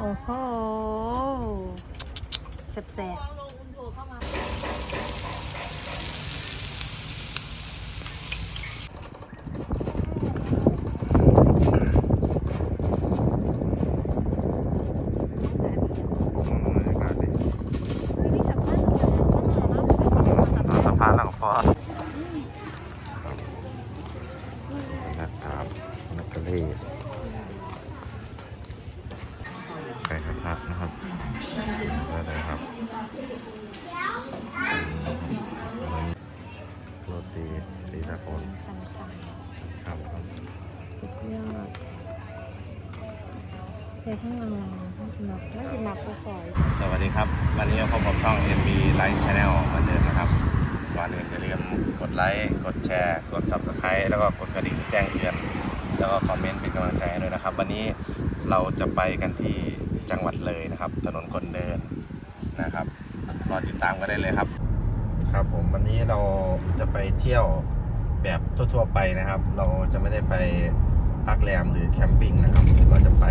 โอ้โหแสบล สีตะโกนช่ำครับครับๆสุดยอดเซข้างหลังๆน่าจะหนักน่าจะหนักกว่าก่อยสวัสดีครับ วันนี้พบกับช่อง MB Live Channel เหมือนเดิมนะครับก่อนอื่นอย่าลืมกดไลค์กดแชร์ กด Subscribe แล้วก็กดกระดิ่งแจ้งเตือน แล้วก็คอมเมนต์เป็นกำลังใจให้ด้วยนะครับ วันนี้เราจะไปกันที่จังหวัดเลยนะครับ ถนนคนเดินนะครับรอติดตามกันได้เลยครับ ครับผมวันนี้เราจะไปเที่ยว แบบทั่วๆไปนะครับ เราจะไม่ได้ไปพักแรมหรือแคมปิ้งนะครับ เราจะไป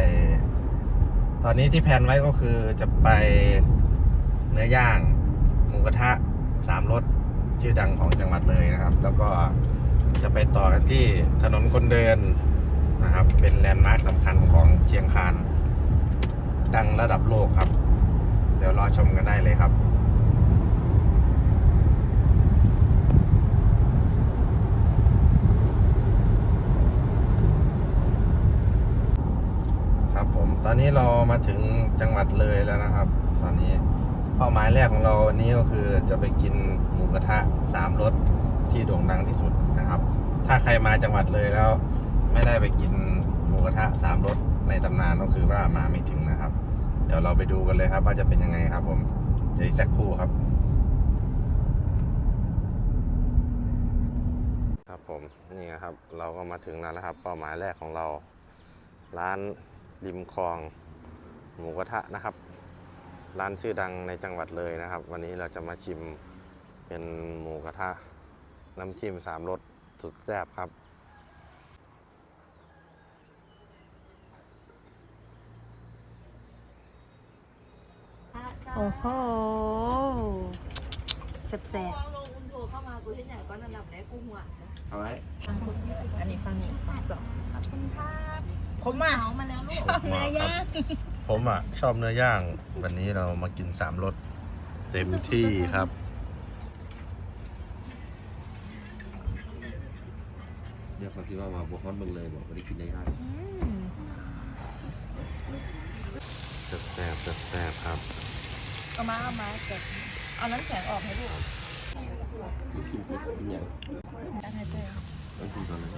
ตอนนี้ที่แพลนไว้ก็คือจะไปเนื้อย่างหมูกระทะสามรสชื่อดังของจังหวัดเลยนะครับ แล้วก็จะไปต่อกันที่ถนนคนเดินนะครับ เป็นแลนด์มาร์คสำคัญของเชียงคานดังระดับโลกครับ เดี๋ยวรอชมกันได้เลยครับ ครับผม ตอนนี้เรามาถึงจังหวัดเลยแล้วนะครับ ตอนนี้เป้าหมายแรกของเราวันนี้ก็คือจะไปกินหมูกระทะสามรสที่โด่งดังที่สุดนะครับ ถ้าใครมาจังหวัดเลยแล้ว ไม่ได้ไปกินหมูกระทะสามรสในตำนานก็คือว่ามาไม่ถึงนะครับ เดี๋ยวเราไปดูกันเลยครับ ว่าจะเป็นยังไงครับ ผมเดี๋ยวอีกสักครู่ครับ ครับผมนี่ครับ เราก็มาถึงแล้วนะครับ เป้าหมายแรกของเรา ร้าน ริมคลองหมูกระทะนะครับ ร้านชื่อดังในจังหวัดเลยนะครับ วันนี้เราจะมาชิมเป็นหมูกระทะ น้ำจิ้มสามรสสุดแซ่บครับ โอ้โหแสบลงอุนโทรเข้ามากูที่ไหนก็ระดับไหนกูหัวเอาไว้อันนี้ฟังนี่สองสองขอบคุณครับ ผมอะเอามาแล้วลูกเนื้อย่างผมอะ ชอบเนื้อย่าง วันนี้เรามากินสามรสเต็มที่ครับ เดี๋ยวเขาคิดว่ามาบวกฮอนเมืองเลยบอกไม่ได้กินได้ง่ายอืมแซ่บแซ่บแซ่บแซ่บครับ เอามาเอามาเก็บเอาน้ำแข็งออกให้ลูกกินเผ็ดกินอย่างได้ไหมเจ๊ต้องกินตอนนั้น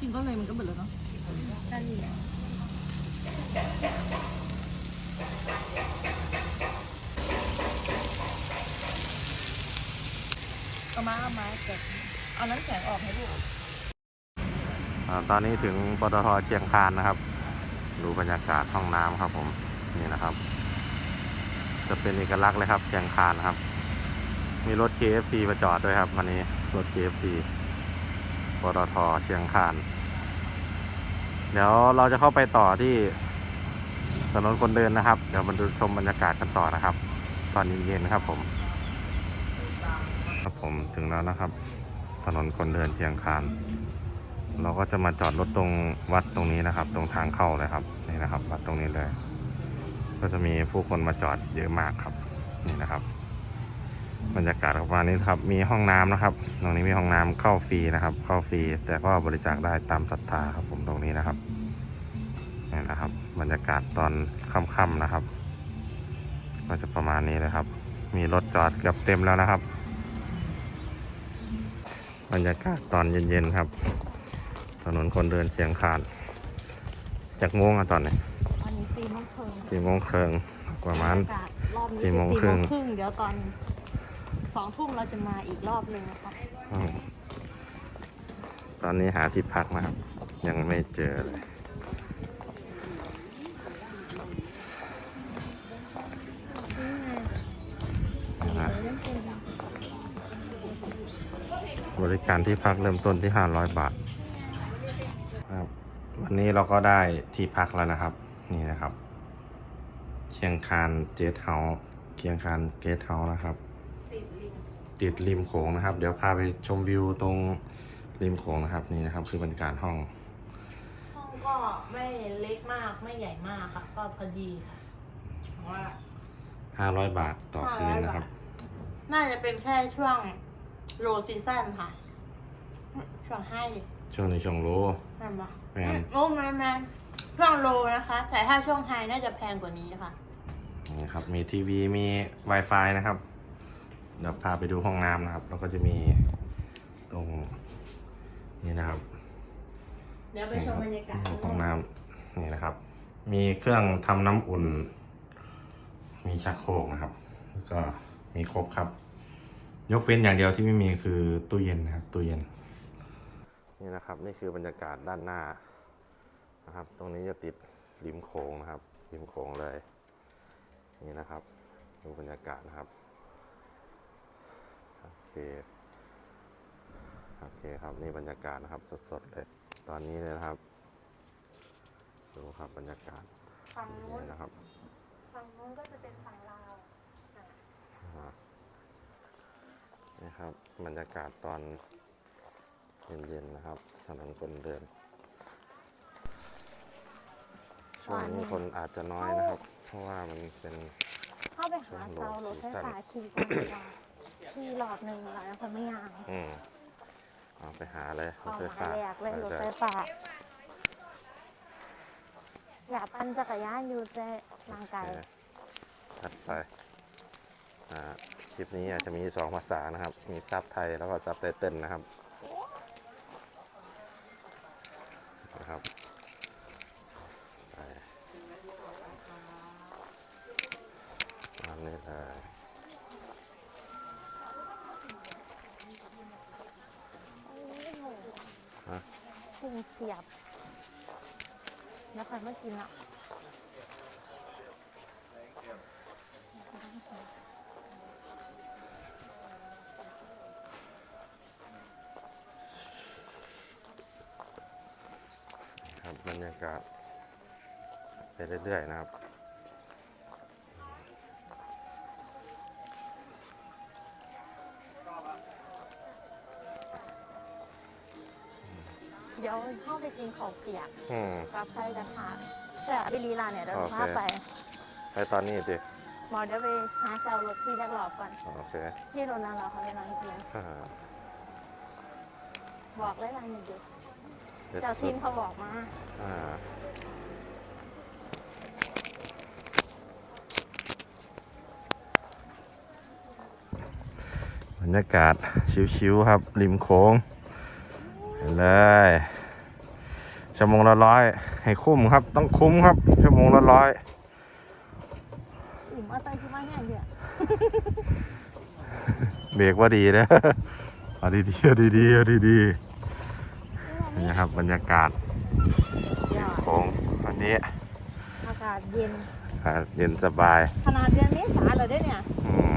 กินก็เลยมันก็เบิดแล้วเนาะ นั่นแหละเอามาเอามาเก็บเอาน้ำแข็งออกให้ลูกอ่าตอนนี้ถึงปตทเชียงคานนะครับ ดูบรรยากาศห้องน้ำครับผม นี่นะครับ จะเป็นเอกลักษณ์เลยครับเชียงคานครับ มีรถ KFC มาจอดด้วยครับวันนี้รถ KFC ปตทเชียงคาน เดี๋ยวเราจะเข้าไปต่อที่ถนนคนเดินนะครับ เดี๋ยวมาดูชมบรรยากาศกันต่อนะครับ ตอนเย็นๆครับผม ครับผมถึงแล้วนะครับ ถนนคนเดินเชียงคานเราก็จะมาจอดรถตรงวัดตรงนี้นะครับ ตรงทางเข้าเลยครับนี่นะครับ วัดตรงนี้เลย ก็จะมีผู้คนมาจอดเยอะมากครับ นี่นะครับ บรรยากาศประมาณนี้ครับ มีห้องน้ำนะครับ ตรงนี้มีห้องน้ำเข้าฟรีนะครับ เข้าฟรี แต่ก็บริจาคได้ตามศรัทธาครับ ผมตรงนี้นะครับนี่นะครับ บรรยากาศตอนค่ำๆนะครับ ก็จะประมาณนี้เลยครับ มีรถจอดเกือบเต็มแล้วนะครับ บรรยากาศตอนเย็นๆครับ ถนนคนเดินเชียงคานจากโมงอะตอนนี้อันนี้สี่โมงครึ่งสี่โมงครึ่งประมาณอากาศรอบนี้สี่โมงครึ่งสี่โมงครึ่งเดี๋ยวตอน สองทุ่มเราจะมาอีกรอบหนึ่งนะคะอืมตอนนี้หาที่พักนะครับ ยังไม่เจอเลยนะบริการที่พักเริ่มต้นที่ 500 บาทครับวันนี้เราก็ได้ที่พักแล้วนะครับ นี่นะครับ เชียงคานเจสเฮาส์เชียงคานเกสเฮาส์นะครับ ติดริมโขงนะครับ เดี๋ยวพาไปชมวิวตรงริมโขงนะครับนี่นะครับ คือบรรยากาศห้อง ห้องก็ไม่เล็กมากไม่ใหญ่มากค่ะ ก็พอดีค่ะว่า500บาทต่อคืนนะครับ น่าจะเป็นแค่ช่วงโลซีซั่นค่ะ ช่วงให้ช่วงในช่วงโลใช่ปะแพงโอ้แมนแมนช่วงโลนะคะ แต่ถ้าช่วงไฮน่าจะแพงกว่านี้ค่ะนี่ครับ มีทีวีมี Wi-Fi นะครับ เดี๋ยวพาไปดูห้องน้ำนะครับ แล้วก็จะมีตรงนี่นะครับเดี๋ยวไปชมบรรยากาศห้องน้ำนี่นะครับ มีเครื่องทำน้ำอุ่น มีชักโครกนะครับ แล้วก็มีครบครับ ยกเว้นอย่างเดียวที่ไม่มีคือตู้เย็นนะครับ ตู้เย็น นี่นะครับ นี่คือบรรยากาศด้านหน้านะครับ ตรงนี้จะติดริมโขงนะครับริมโขงเลย นี่นะครับ ดูบรรยากาศนะครับโอ เคโอเคครับนี่บรรยากาศนะครับสดๆเลย ตอนนี้เลยนะครับดูครับบรรยากาศฝั่งนู้นนี่นะครับฝั่งนู้นก็จะเป็นฝั่งลาวอะอ่านี่ครับบรรยากาศตอนเย็นๆนะครับถนนคนเดินช่วงนี้คนอาจจะน้อยนะครับ เพราะว่ามันเป็น เข้าไปหาเตารถไฟฟ้าขี่ก่อนดีกว่า ขี่หลอดหนึ่งหลายคนไม่ยางอืมเอาไปหาเลยรเข้าถไฟหาฟ้าแรกเลยรถไฟใช่ฟ้าอยากปั่นจักรยานอยู่แต่ร่างกายโอเคถัดไปอ่าคลิปนี้อาจจะมีสองภาษานะครับ มีซับไทยแล้วก็ซับไตเติลนะครับนะครับไปอันนี้เลย ฮะ กุ้งเสียบแล้วใครไม่กินอะครับบรรยากาศไปเรื่อยๆนะครับ ดี๋ยวเข้าไปกินข้าวเปียกอืม กับไส้กระทะแต่บิลีลาเนี่ยเดี๋ยวโอเค พาไปไปตอนนี้ดิหมอเดี๋ยวไปหาเจ้ารถที่นักหลอบก่อน โอเคที่โรงงานเราเขาเรียนรังกินอ่าบอกเลยรังอยู่เดี๋ยวเจ้าทีมเขาบอกมาอ่าบรรยากาศชิวๆครับ ริมโค้งเห็นเลย ชั่วโมงละร้อยให้คุ้มครับ ต้องคุ้มครับชั่วโมงละร้อยอิ่มเอาใจที่บ้านอย่างเดียวเบรกว่าดีนะเอาดีๆเอาดีๆเอาดีๆนี่นะครับบรรยากาศริมโค้งวันนี้อากาศเย็นอ่าเย็นสบาย ขนาดเดือนเมษาเลยด้วยเนี่ยอืม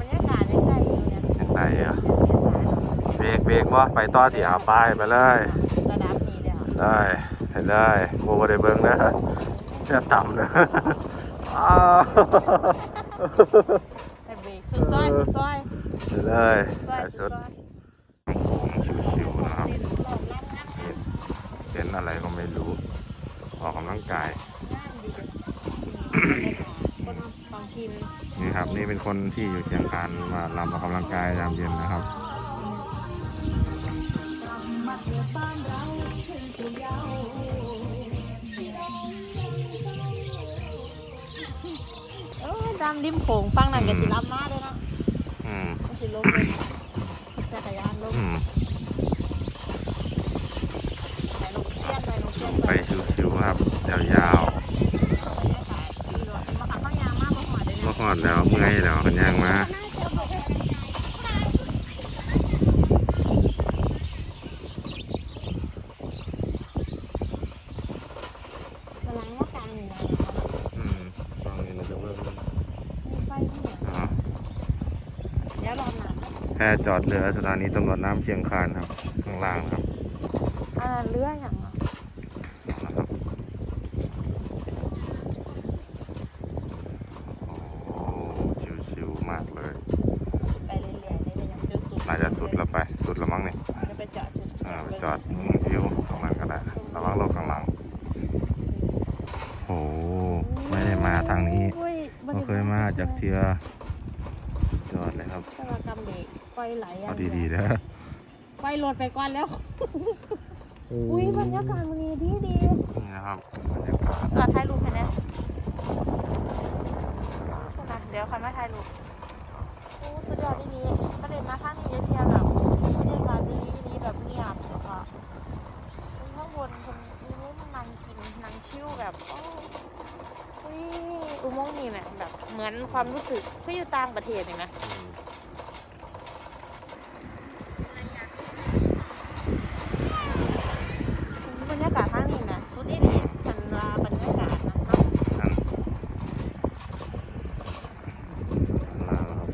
บรรยากาศยังไงอยู่เนี่ยยังไงอะเดือนเมษาเบรกเบรกว่าไปต่อที่อาป้ายไปเลย ระดับนี้เดียวได้ไปเลยโมบได้เบิ้งนะจะต่ำนะอ้าวแต่เบรกสุดซอยสุดซอยไปเลยซอยสายสุสุดดซอยโค้งชิวๆนะครับเต้นหลอกล่ำน้ำนี่เป็นอะไรก็ไม่รู้ ออกกำลังกายงามดีจังคนบางทีมนี่ครับนี่เป็นคนที่อยู่เชียงคานมาลำออกกำลังกายยามเย็นนะครับ เออดำริมโขงฟังนั่นก็สิรับมาด้วยนะอืมก็สิลงเลยจักรยานลงอืมไหนลงเทียนไปลงเทียนไปไปชิวๆครับยาวมาขับข้าวยางมากมาหอดเลยๆนะเมื่อก่อนแล้วเมื่อยแล้วกันย่างมา ค่จอดเรือสถานีตำรวจน้ำเชียงคานครับ ข้างล่างครับอัเรืออย่างเหรอโอ้ชิวๆมากเลยอาจะสุดแล้วไป สุดแล้วมั้งเนี่ยจไปจอดจุดเออไปวิวตรงนั้ก็ได้ระวังรถข้างหลัง โอ้ไม่ได้มาทางนี้ เราเคยมาจากเทือ อดเลยครับถ้าเรากำเด็กไฟไหลเอาดีๆนะไฟโหลดไปก่อนแล้ว อุ้ยบรรยากาศมันดีดีดีนี่นะครับบรรยากาศจอดถ่ายรูปให้นะเดี๋ยวคันมาถ่ายรูปโอ้สุดยอดดีๆประเด็นมาทางนี้จะเทียแบบบรรยากาศดีดีแบบเงียบแล้วก็ข้างบนคนมีมุ้งนั่งกินนั่งชิลแบบโอ้ อุโมงค์นี่แหละแบบเหมือนความรู้สึกที่อยู่ต่างประเทศเห็นไหมบรรยากาศทางนี้นะสุดอีหลีฉันว่าบรรยากาศนะคะนั่นลาวครับ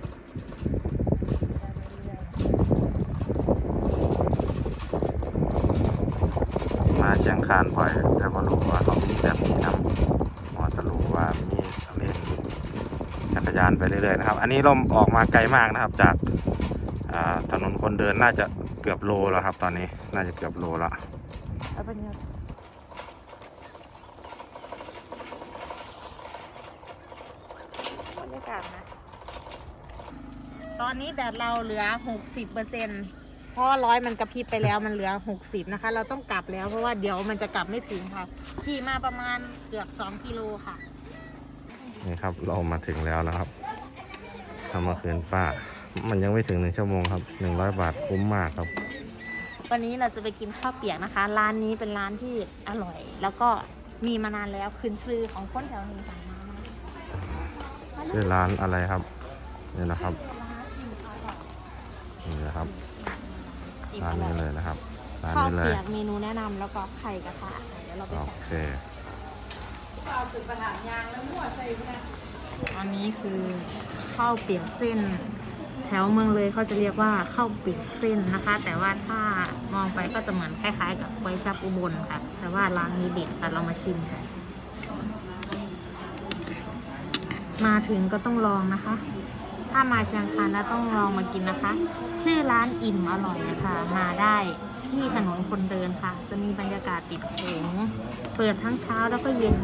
มาเชียงคานบ่อยแต่ว่ารู้ว่าเขามีแบบนี้นำมอสรู้ว่ามีเล่นจักรยานไปเรื่ อยๆนะครับอันนี้เราออกมาไกลมากนะครับ จากอ่าถนนคนเดินน่าจะเกือบโลแล้วครับ ตอนนี้น่าจะเกือบโลแล้วเอาบรรยากาศบรรยากาศนะ ตอนนี้แบตเราเหลือหกสิบเปอร์เซ็นเพราะว่าร้อยมันกระพริบไปแล้วมันเหลือหกสิบนะคะ เราต้องกลับแล้วเพราะว่าเดี๋ยวมันจะกลับไม่ถึงค่ะ ขี่มาประมาณเกือบสองกิโลค่ะ นี่ครับเรามาถึงแล้วนะครับ ทำมาคืนป้า มันยังไม่ถึงหนึ่งชั่วโมงครับหนึ่งร้อยบาทคุ้มมากครับ วันนี้เราจะไปกินข้าวเปียกนะคะ ร้านนี้เป็นร้านที่อร่อย แล้วก็มีมานานแล้วคืนซื้อของคนแถวนี้ต่างมานะมาดูชื่อร้านอะไรครับนี่นะครับร้านอิ่มอร่อยนี่นะครับอิ่มร้าอนร่อนี้ยเลยนะครับร้านข้าวนี้เลยเปียกเมนูแนะนำแล้วก็ไข่กระทะเดี๋ยวเราไปโอสั่งเคอัน อันนี้คือข้าวเปียกเส้น แถวเมืองเลยเขาจะเรียกว่าข้าวเปียกเส้นนะคะ แต่ว่าถ้ามองไปก็จะเหมือนคล้ายๆ กับก๋วยจับอุบลค่ะ แต่ว่าร้านนี้เด็ดค่ะเรามาชิมกันมาถึงก็ต้องลองนะคะ ถ้ามาเชียงคานแล้วต้องลองมากินนะคะ ชื่อร้านอิ่มอร่อยนะคะมาได้ที่ถนนคนเดินค่ะ จะมีบรรยากาศติดโขงเปิดทั้งเช้าแล้วก็เย็น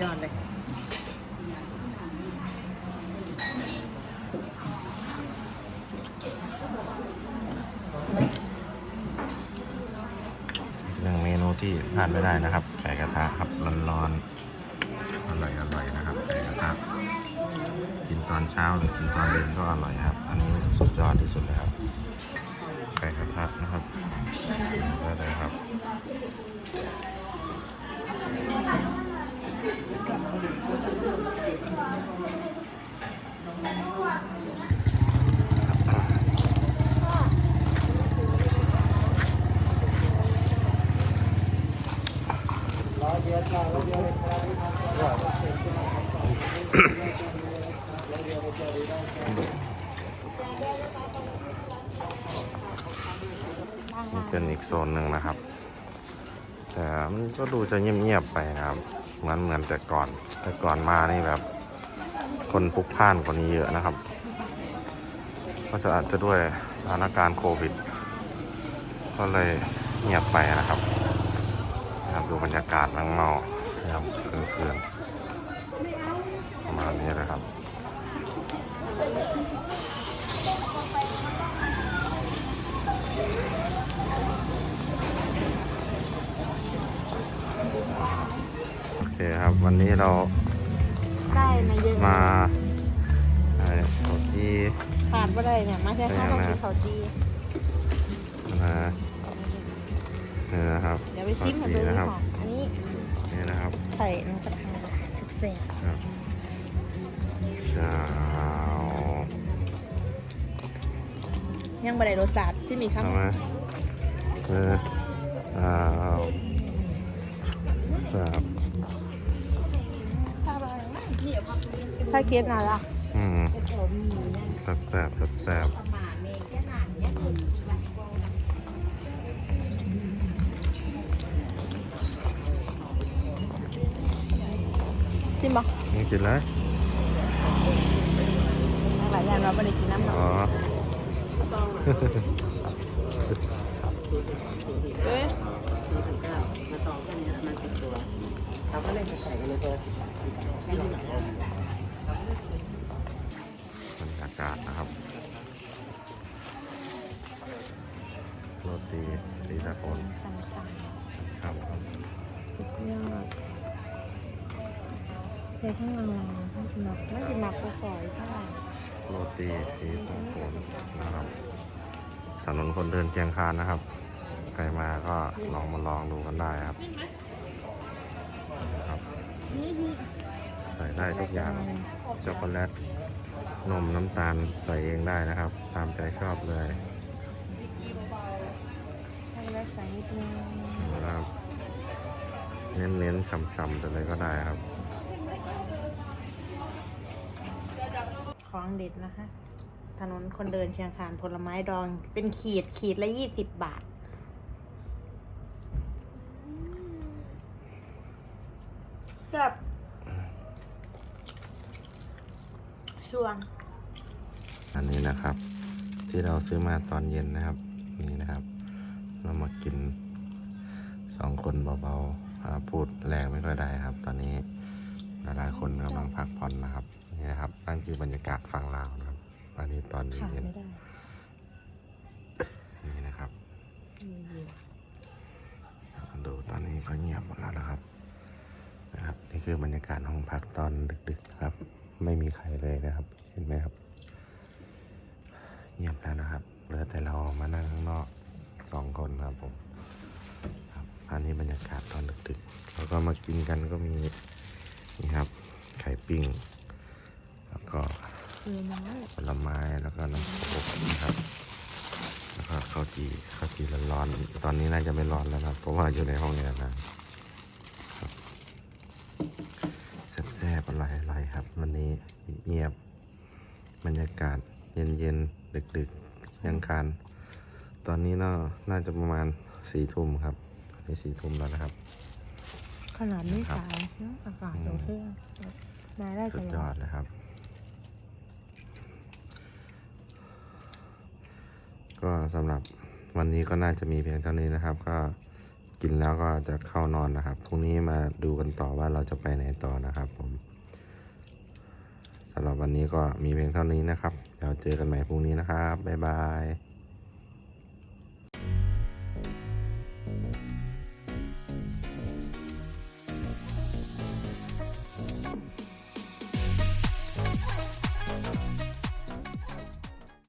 ยอดเลย หนึ่งเมนู ที่พลาดไม่ได้นะครับ ไก่กระทะครับร้อนๆอร่อยอร่อยนะครับ ไก่กระทะกินตอนเช้าหรือกินตอนเย็นก็อร่อยครับ อันนี้สุดยอดที่สุดเลยครับไก่กระทะนะครับได้เลยครับ นี่เป็นอีกโซนหนึ่งนะครับ แต่มันก็ดูจะเงียบๆไปนะครับ เหมือนเหมือนแต่ก่อน แต่ก่อนมานี่แบบ คนพลุกพล่านกว่านี้เยอะนะครับ ก็จะอาจจะด้วยสถานการณ์โควิด ก็เลยเงียบไปนะครับ ดูบรรยากาศข้างนอกนะครับคืนๆประมาณนี้เลยครับโอเคครับวันนี้เราได้มาเยอะมาไอ้โรตีขาดไม่ได้เนี่ยมาแค่ข้าวเป็นมาไงนะกินข้าวจีนะ นี่นะครับเดี๋ยวไปชิมกันโรเลตียนะครับค่ะอันนี้นี่นะครับไข่นกกระทาสุกแสบครับเช้ายังบะไดรสจัดที่มีข้าวทำไหมเอออ้าวครับถ้าเคียดนานละอืมแซ่บแซ่บแซ่บ แซ่บจิ้มปะนี่กินเลยอะไรยานเราไม่ได้กินน้ำหรอกอ๋อเอ๊ะสี่ถึงเก้ามาตองแค่นี้ประมาณสิบตัวเราก็เลยจะใส่กันเลยตัวละสิบบาทสิบบาทให้ลองดูบรรยากาศนะครับโรตีสีตะโกน ช่างช่าง ครับ สุดยอด ใส่ข้างล่างมันจะหนักมันจะหนักกว่าก่อยเท่าไหร่โรตีสีตะโกนนะครับถนนคนเดินเชียงคานนะครับ ใครมาก็ลองมาลองดูกันได้ครับนะครับ ใส่ได้ทุกอย่างช็อกโกแลตนมน้ำตาลใส่เองได้นะครับ ตามใจชอบเลยช็อกโกแลตใส่นิดนึงนะครับเน้นๆช่ำๆไปเลยก็ได้ครับ ของเด็ดนะคะ ถนนคนเดินเชียงคานผลไม้ดอง เป็นขีดขีดละยี่สิบบาทกับช่วง อันนี้นะครับ ที่เราซื้อมาตอนเย็นนะครับ นี่นะครับ เรามากินสองคนเบาๆอ่าพูดแรงไม่ค่อยได้ครับ ตอนนี้ หลายๆคนกำลังพักผ่อนนะครับนี่นะครับนั่นคือบรรยากาศฝั่งลาวนะครับอันนี้ตอนขาดเย็นไม่ได้ๆนี่นะครับมีอยู่ดูตอนนี้ก็เงียบหมดแล้วนะครับนะครับ นี่คือบรรยากาศห้องพักตอนดึกๆนะครับ ไม่มีใครเลยนะครับ เห็นไหมครับ เงียบแล้วนะครับเหลือแต่เรามานั่งข้างนอกสองคนครับผมครับอันนี้บรรยากาศตอนดึกๆแล้วก็มากินกันก็มี นี่ครับ ไข่ปิ้ง แล้วก็ผลไม้แล้วก็น้ำโคกนะครับ แล้วก็ข้าวจีข้าวจีร้อนๆตอนนี้น่าจะไม่ร้อนแล้วนะครับ เพราะว่าอยู่ในห้องแอร์นะครับแซ่บๆอร่อยๆครับ วันนี้เงียบบรรยากาศเย็นๆดึกๆเชียงคานตอนนี้น่าน่าจะประมาณสี่ทุ่มครับตอนนี้สี่ทุ่มแล้วนะครับ ขนาดไม่สายเนอะอากาศโอเคมาได้สุตดลยออดดเลยครับ ก็สำหรับวันนี้ก็น่าจะมีเพียงเท่านี้นะครับ ก็กินแล้วก็จะเข้านอนนะครับพรุ่งนี้มาดูกันต่อว่าเราจะไปไหนต่อนะครับ ผมสำหรับวันนี้ก็มีเพียงเท่านี้นะครับเดี๋ยวเจอกันใหม่พรุ่งนี้นะครับบ๊ายบาย